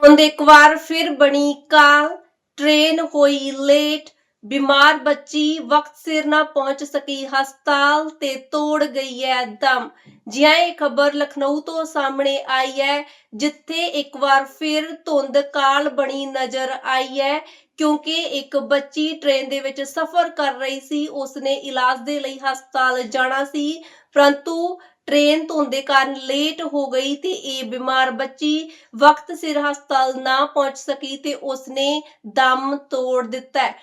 ਹੁਣ ਇੱਕ ਵਾਰ ਫਿਰ ਬਣੀ ਕਾਲ ਟ੍ਰੇਨ ਹੋਈ ਲੇਟ ਬਿਮਾਰ ਬੱਚੀ ਵਕਤ ਸਿਰ ਨਾ ਪਹੁੰਚ ਸਕੀ ਹਸਪਤਾਲ ਤੇ ਤੋੜ ਗਈ ਹੈ ਦਮ। ਜੀ ਇਹ ਖਬਰ ਲਖਨਊ ਤੋਂ ਸਾਹਮਣੇ ਆਈ ਹੈ, ਜਿੱਥੇ ਇੱਕ ਵਾਰ ਫਿਰ ਧੁੰਦ ਕਾਲ ਬਣੀ ਨਜ਼ਰ ਆਈ ਹੈ, ਕਿਉਂਕਿ ਇੱਕ ਬੱਚੀ ਟ੍ਰੇਨ ਦੇ ਵਿੱਚ ਸਫ਼ਰ ਕਰ ਰਹੀ ਸੀ, ਉਸਨੇ ਇਲਾਜ ਦੇ ਲਈ ਹਸਪਤਾਲ ਜਾਣਾ ਸੀ, ਪਰੰਤੂ ਟ੍ਰੇਨ ਧੁੰਦ ਕਾਰਨ ਲੇਟ ਹੋ ਗਈ ਤੇ ਇਹ ਬਿਮਾਰ ਬੱਚੀ ਵਕਤ ਸਿਰ ਹਸਪਤਾਲ ਨਾ ਪਹੁੰਚ ਸਕੀ ਤੇ ਉਸਨੇ ਦਮ ਤੋੜ ਦਿੱਤਾ ਹੈ।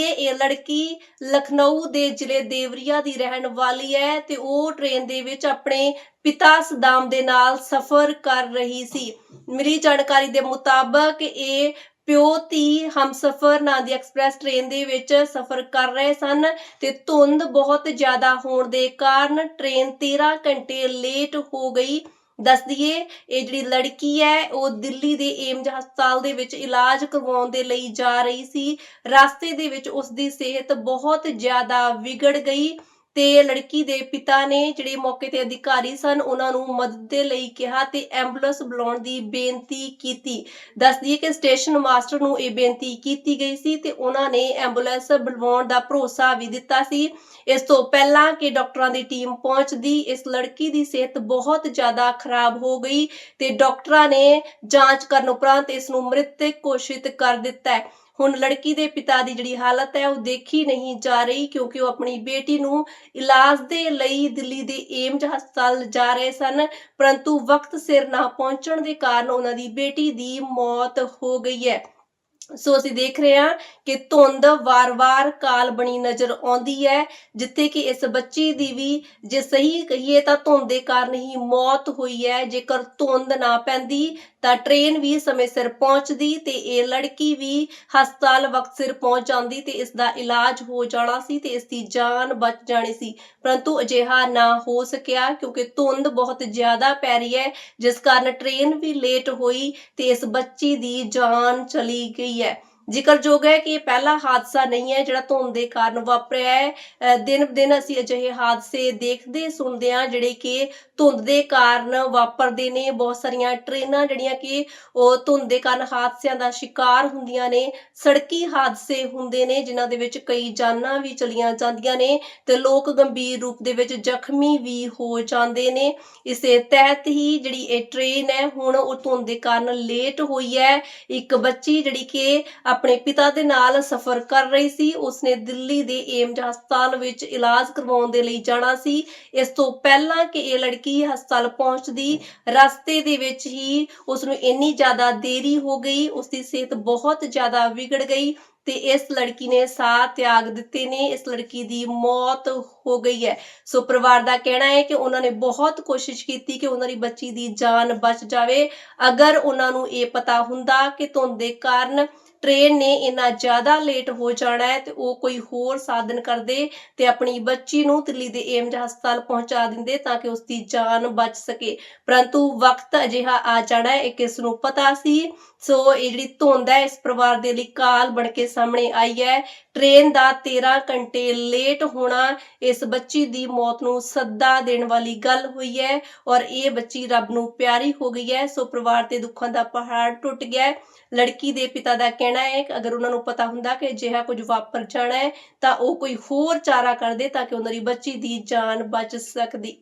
ਇਹ ਲੜਕੀ ਲਖਨਊ ਦੇ ਜ਼ਿਲ੍ਹੇ ਦੇਵਰੀਆ ਦੀ ਰਹਿਣ ਵਾਲੀ ਹੈ ਤੇ ਉਹ ਟ੍ਰੇਨ ਦੇ ਵਿੱਚ ਆਪਣੇ ਪਿਤਾ ਸਦਾਮ ਦੇ ਨਾਲ ਸਫ਼ਰ ਕਰ ਰਹੀ ਸੀ। ਮਿਲੀ ਜਾਣਕਾਰੀ ਦੇ ਮੁਤਾਬਕ ਇਹ ਪਿਓ ਧੀ ਹਮਸਫਰ ਨਾਂ ਦੀ ਐਕਸਪ੍ਰੈਸ ਟ੍ਰੇਨ ਦੇ ਵਿੱਚ ਸਫ਼ਰ ਕਰ ਰਹੇ ਸਨ ਤੇ ਧੁੰਦ ਬਹੁਤ ਜ਼ਿਆਦਾ ਹੋਣ ਦੇ ਕਾਰਨ ਟ੍ਰੇਨ 13 ਘੰਟੇ ਲੇਟ ਹੋ ਗਈ। ਦੱਸ ਦਈਏ, ਇਹ ਜਿਹੜੀ ਲੜਕੀ ਹੈ, ਉਹ ਦਿੱਲੀ ਦੇ ਏਮਜ ਹਸਪਤਾਲ ਦੇ ਵਿੱਚ ਇਲਾਜ ਕਰਵਾਉਣ ਦੇ ਲਈ ਜਾ ਰਹੀ ਸੀ। ਰਸਤੇ ਦੇ ਵਿੱਚ ਉਸ ਦੀ ਸਿਹਤ ਬਹੁਤ ਜ਼ਿਆਦਾ ਵਿਗੜ ਗਈ। ਤੇ ਲੜਕੀ ਦੇ ਪਿਤਾ ਨੇ ਜਿਹੜੇ ਮੌਕੇ ਤੇ ਅਧਿਕਾਰੀ ਸਨ, ਉਹਨਾਂ ਨੂੰ ਮਦਦ ਦੇ ਲਈ ਕਿਹਾ ਤੇ ਐਂਬੂਲੈਂਸ ਬੁਲਾਉਣ ਦੀ ਬੇਨਤੀ ਕੀਤੀ। ਦੱਸਦੀ ਕਿ ਸਟੇਸ਼ਨ ਮਾਸਟਰ ਨੂੰ ਇਹ ਬੇਨਤੀ ਕੀਤੀ ਗਈ ਸੀ ਤੇ ਉਹਨਾਂ ਨੇ ਐਂਬੂਲੈਂਸ ਬੁਲਵਾਉਣ ਦਾ ਭਰੋਸਾ ਵੀ ਦਿੱਤਾ ਸੀ। ਇਸ ਤੋਂ ਪਹਿਲਾਂ ਕਿ ਡਾਕਟਰਾਂ ਦੀ ਟੀਮ ਪਹੁੰਚਦੀ, ਇਸ ਲੜਕੀ ਦੀ ਸਿਹਤ ਬਹੁਤ ਜ਼ਿਆਦਾ ਖਰਾਬ ਹੋ ਗਈ ਤੇ ਡਾਕਟਰਾਂ ਨੇ ਜਾਂਚ ਕਰਨ ਉਪਰੰਤ ਇਸ ਨੂੰ ਮ੍ਰਿਤਕ ਘੋਸ਼ਿਤ ਕਰ ਦਿੱਤਾ ਹੈ। ਹੁਣ ਲੜਕੀ ਦੇ ਪਿਤਾ ਦੀ ਜਿਹੜੀ ਹਾਲਤ ਹੈ ਉਹ ਦੇਖੀ ਨਹੀਂ ਜਾ ਰਹੀ ਕਿਉਂਕਿ ਉਹ ਆਪਣੀ ਬੇਟੀ ਨੂੰ ਇਲਾਜ ਦੇ ਲਈ ਦਿੱਲੀ ਦੇ ਏਮਜ ਹਸਪਤਾਲ ਜਾ ਰਹੇ ਸਨ, ਪਰੰਤੂ ਵਕਤ ਸਿਰ ਨਾ ਪਹੁੰਚਣ ਦੇ ਕਾਰਨ ਉਹਨਾਂ ਦੀ ਬੇਟੀ ਦੀ ਮੌਤ ਹੋ ਗਈ ਹੈ। ਸੋ ਅਸੀਂ ਦੇਖ ਰਹੇ ਹਾਂ ਕਿ ਧੁੰਦ ਵਾਰ-ਵਾਰ ਕਾਲ ਬਣੀ ਨਜ਼ਰ ਆਉਂਦੀ ਹੈ, ਜਿੱਥੇ ਕਿ ਇਸ ਬੱਚੀ ਦੀ ਵੀ ਜੇ ਸਹੀ ਕਹੀਏ ਤਾਂ ਧੁੰਦ ਦੇ ਕਾਰਨ ਹੀ ਮੌਤ ਹੋਈ ਹੈ। ਜੇਕਰ ਧੁੰਦ ਨਾ ਪੈਂਦੀ ਤਾਂ ਟ੍ਰੇਨ ਵੀ ਸਮੇਂ ਸਿਰ ਪਹੁੰਚਦੀ ਤੇ ਇਹ ਲੜਕੀ ਵੀ ਹਸਪਤਾਲ ਵਕਤ ਸਿਰ ਪਹੁੰਚ ਜਾਂਦੀ ਤੇ ਇਸ ਦਾ ਇਲਾਜ ਹੋ ਜਾਣਾ ਸੀ ਤੇ ਇਸ ਦੀ ਜਾਨ ਬਚ ਜਾਣੀ ਸੀ। ਪਰੰਤੂ ਅਜਿਹਾ ਨਾ ਹੋ ਸਕਿਆ ਕਿਉਂਕਿ ਧੁੰਦ ਬਹੁਤ ਜ਼ਿਆਦਾ ਪੈ ਰਹੀ ਹੈ, ਜਿਸ ਕਾਰਨ ਟ੍ਰੇਨ ਵੀ ਲੇਟ ਹੋਈ ਤੇ ਇਸ ਬੱਚੀ ਦੀ ਜਾਨ ਚਲੀ ਗਈ। ਹੈ ਜ਼ਿਕਰਯੋਗ ਹੈ ਕਿ ਇਹ ਪਹਿਲਾ ਹਾਦਸਾ ਨਹੀਂ ਹੈ ਜਿਹੜਾ ਧੁੰਦ ਦੇ ਕਾਰਨ ਵਾਪਰਿਆ ਹੈ। ਦਿਨ ਦਿਨ ਅਸੀਂ ਅਜਿਹੇ ਹਾਦਸੇ ਦੇਖਦੇ ਸੁਣਦੇ ਹਾਂ ਜਿਹੜੇ ਕਿ ਧੁੰਦ ਦੇ ਕਾਰਨ ਵਾਪਰਦੇ ਨੇ। ਬਹੁਤ ਸਾਰੀਆਂ ਟ੍ਰੇਨਾਂ ਜਿਹੜੀਆਂ ਕਿ ਉਹ ਧੁੰਦ ਦੇ ਕਾਰਨ ਹਾਦਸਿਆਂ ਦਾ ਸ਼ਿਕਾਰ ਹੁੰਦੀਆਂ ਨੇ, ਸੜਕੀ ਹਾਦਸੇ ਹੁੰਦੇ ਨੇ ਜਿਨ੍ਹਾਂ ਦੇ ਵਿੱਚ ਕਈ ਜਾਨਾਂ ਵੀ ਚਲੀਆਂ ਜਾਂਦੀਆਂ ਨੇ ਤੇ ਲੋਕ ਗੰਭੀਰ ਰੂਪ ਦੇ ਵਿੱਚ ਜ਼ਖਮੀ ਵੀ ਹੋ ਜਾਂਦੇ ਨੇ। ਇਸੇ ਤਹਿਤ ਹੀ ਜਿਹੜੀ ਇਹ ਟ੍ਰੇਨ ਹੈ, ਹੁਣ ਉਹ ਧੁੰਦ ਦੇ ਕਾਰਨ ਲੇਟ ਹੋਈ ਹੈ। ਇੱਕ ਬੱਚੀ ਜਿਹੜੀ ਕਿ ਆਪਣੇ ਪਿਤਾ ਦੇ ਨਾਲ ਸਫ਼ਰ ਕਰ ਰਹੀ ਸੀ। ਉਸਨੇ ਦਿੱਲੀ ਦੇ ਏਮਜ ਹਸਪਤਾਲ ਵਿੱਚ ਇਲਾਜ ਕਰਵਾਉਣ ਦੇ ਲਈ ਜਾਣਾ ਸੀ। ਇਸ ਤੋਂ ਪਹਿਲਾਂ ਕਿ ਇਹ ਲੜਕੀ ਹਸਪਤਾਲ ਪਹੁੰਚਦੀ, ਰਸਤੇ ਦੇ ਵਿੱਚ ਹੀ ਉਸ ਨੂੰ ਇੰਨੀ ਜ਼ਿਆਦਾ ਦੇਰੀ ਹੋ ਗਈ ਉਸ ਦੀ ਸਿਹਤ ਬਹੁਤ ਜ਼ਿਆਦਾ ਵਿਗੜ ਗਈ। ਤੇ ਇਸ ਲੜਕੀ ਨੇ ਸਾਹ ਤਿਆਗ ਦਿੱਤੇ ਨੇ, ਇਸ ਲੜਕੀ ਦੀ ਮੌਤ ਹੋ ਗਈ ਹੈ। ਸੋ ਪਰਿਵਾਰ ਦਾ ਕਹਿਣਾ ਹੈ ਕਿ ਉਹਨਾਂ ਨੇ ਬਹੁਤ ਕੋਸ਼ਿਸ਼ ਕੀਤੀ ਕਿ ਉਹਨਾਂ ਦੀ ਬੱਚੀ ਦੀ ਜਾਨ ਬਚ ਜਾਵੇ। ਅਗਰ ਉਹਨਾਂ ਨੂੰ ਇਹ ਪਤਾ ਹੁੰਦਾ ਕਿ ਧੁੰਦ ਦੇ ਕਾਰਨ ਟ੍ਰੇਨ ਨੇ ਇੰਨਾ ਜ਼ਿਆਦਾ ਲੇਟ ਹੋ ਜਾਣਾ ਹੈ ਤੇ ਉਹ ਕੋਈ ਹੋਰ ਸਾਧਨ ਕਰਦੇ ਤੇ ਆਪਣੀ ਬੱਚੀ ਨੂੰ ਦਿੱਲੀ ਦੇ ਏਮਜ ਹਸਪਤਾਲ ਪਹੁੰਚਾ ਦਿੰਦੇ ਤਾਂ ਕਿ ਉਸ ਦੀ ਜਾਨ ਬਚ ਸਕੇ। ਪਰੰਤੂ ਵਕਤ ਅਜਿਹਾ ਆ ਜਾਣਾ ਹੈ, ਇਹ ਕਿਸ ਨੂੰ ਪਤਾ ਸੀ? ਸੋ ਇਹ ਜਿਹੜੀ ਧੁੰਦ ਹੈ, ਇਸ ਪਰਿਵਾਰ ਦੇ ਲਈ ਕਾਲ ਬਣ ਕੇ ਸਾਹਮਣੇ ਆਈ ਹੈ। ਟ੍ਰੇਨ ਦਾ 13 ਘੰਟੇ ਲੇਟ ਹੋਣਾ, ਇਸ ਬੱਚੀ ਦੀ ਮੌਤ ਨੂੰ ਸੱਦਾ ਦੇਣ ਵਾਲੀ ਗੱਲ ਹੋਈ ਹੈ ਔਰ ਇਹ ਬੱਚੀ ਰੱਬ ਨੂੰ ਪਿਆਰੀ ਹੋ ਗਈ ਹੈ। ਸੋ ਪਰਿਵਾਰ ਤੇ ਦੁੱਖਾਂ ਦਾ ਪਹਾੜ ਟੁੱਟ ਗਿਆ ਲੜਕੀ ਦੇ ਪਿਤਾ ਦਾ ਕਹਿਣਾ ਹੈ ਕਿ ਅਗਰ ਉਹਨਾਂ ਨੂੰ ਪਤਾ ਹੁੰਦਾ ਕਿ ਅਜਿਹਾ ਕੁਝ ਵਾਪਰ ਜਾਣਾ ਹੈ, ਤਾਂ ਉਹ ਕੋਈ ਹੋਰ ਚਾਰਾ ਕਰਦੇ ਤਾਂ ਕਿ ਉਹਨਾਂ ਦੀ ਬੱਚੀ ਦੀ ਜਾਨ ਬਚ ਸਕਦੀ।